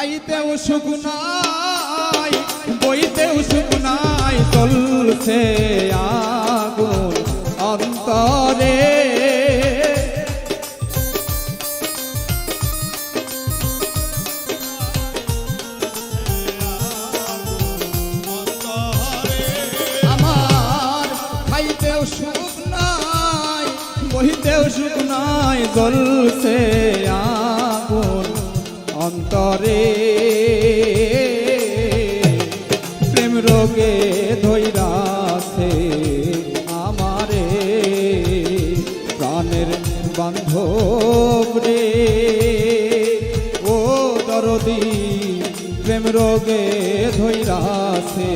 খাইতেও সুখ নাই বইতেও সুখ নাই, চলছে আগুন অন্তরে। খাইতেও সুখ নাই বহিতেও সুখ নাই জ্বলছে আগুন অন্তরে। প্রেম রোগে ধৈরাছে আমারে। প্রাণের বান্ধব রে। ও দরদি প্রেম রোগে ধৈরাছে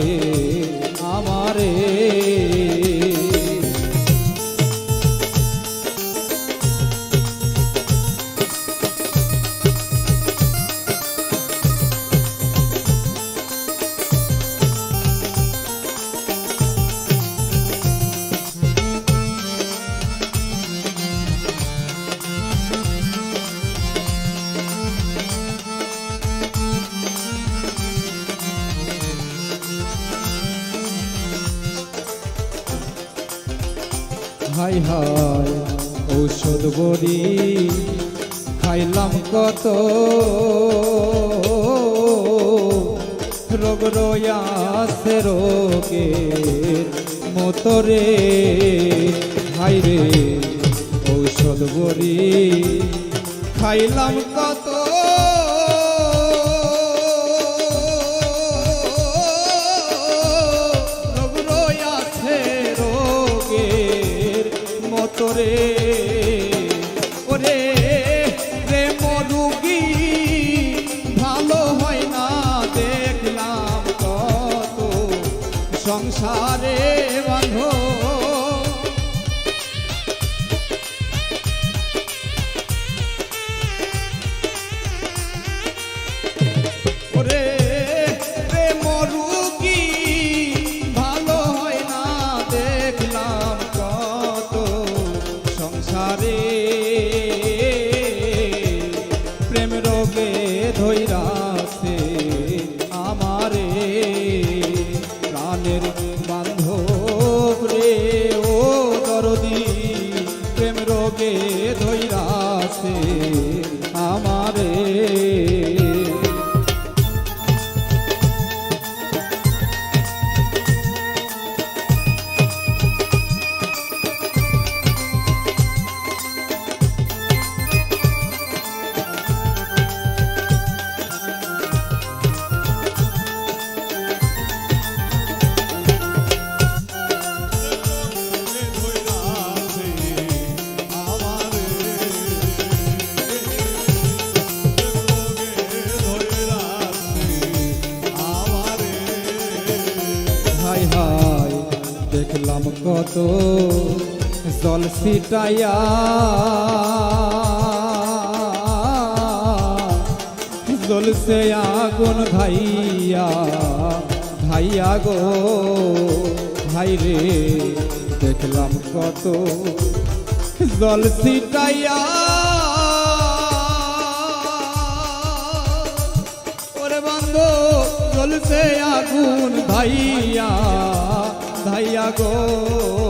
আমারে। হাই হাই ঔষধ বড়ি খাইলাম কত। রোগ রয়াসে রোগের মতরে হাই রে, ঔষধ বড়ি খাইলাম কত। রোগের মতরে ওরে দেখলাম কত জল ছিটাইয়া। জলসে আগুন ভাইয়া ধাইয়া গো ভাই রে, দেখলাম কত জল ছিটাইয়া। ওরে বন্ধ জ্বলছে আগুন ধাইয়া। ধাইয়া গো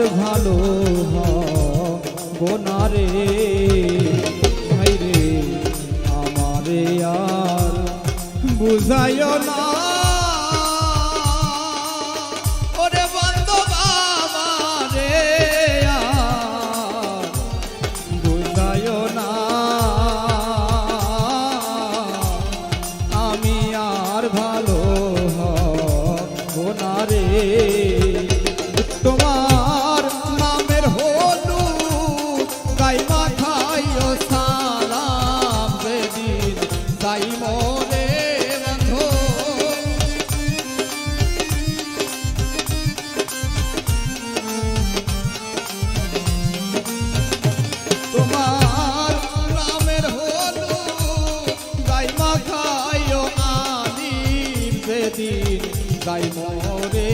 আর ভালো হব না রে। আর বুঝায় না। বান্ধব আমারে আর না। আমি ভালো হব বেদিন গাই মোরে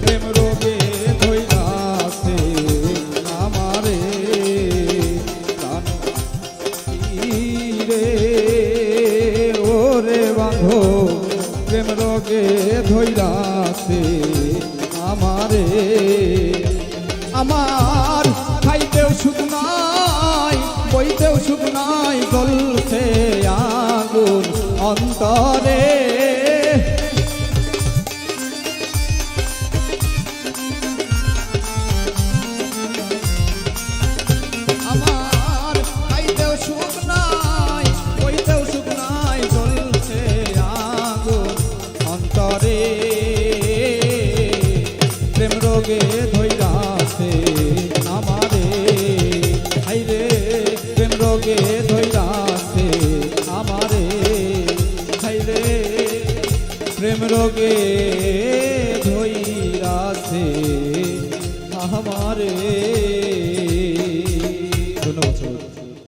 প্রেম রোগে ধৈরাছে আমারে রে ওরে বাঁধো, প্রেম রোগে ধৈরাছে আমারে। আমার খাইতেও সুখ নাই, বইতেও সুখ নাই জ্বলছে প্রেম রোগে ধৈরাছে আমারে। হাইরে প্রেম রোগে ধৈরাছে প্রেম